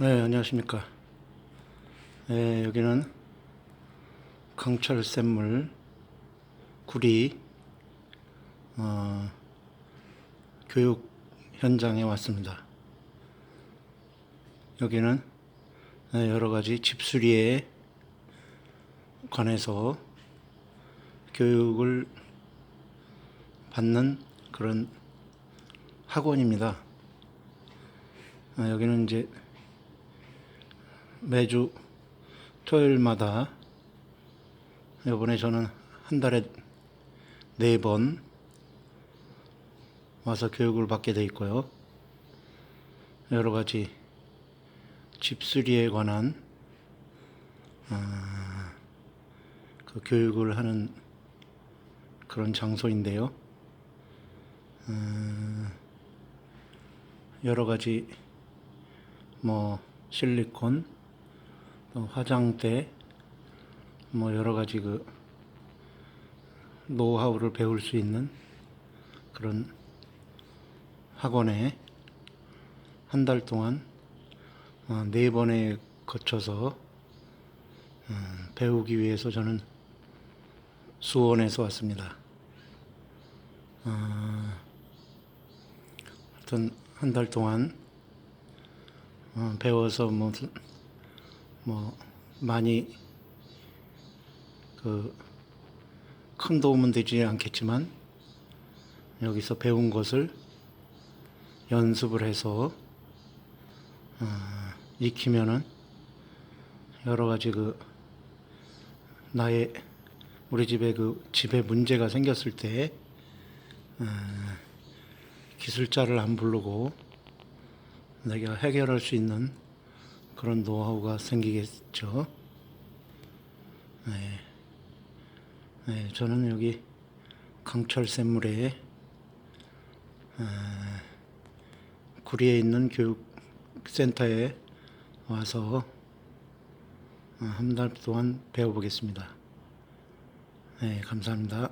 네, 안녕하십니까. 네, 여기는 강철 샘물 구리 어, 교육 현장에 왔습니다. 여기는 네, 여러 가지 집수리에 관해서 교육을 받는 그런 학원입니다. 아, 여기는 이제 매주 토요일마다 이번에 저는 한 달에 네 번 와서 교육을 받게 돼 있고요. 여러 가지 집수리에 관한 아, 그 교육을 하는 그런 장소인데요. 음, 여러 가지 뭐 실리콘, 또 화장대, 뭐 여러 가지 그 노하우를 배울 수 있는 그런 학원에 한 달 동안 어, 네 번에 거쳐서 음, 배우기 위해서 저는 수원에서 왔습니다. 어, 하여튼 한 달 동안 어, 배워서 뭐, 뭐 많이 그 큰 도움은 되지 않겠지만 여기서 배운 것을 연습을 해서 어, 익히면은 여러 가지 그 나의 우리 집에 그 집에 문제가 생겼을 때 어, 기술자를 안 부르고 내가 해결할 수 있는 그런 노하우가 생기겠죠. 네. 네, 저는 여기 강철 샘물에 어, 구리에 있는 교육센터에 와서 어, 한달 동안 배워보겠습니다. 네, 감사합니다.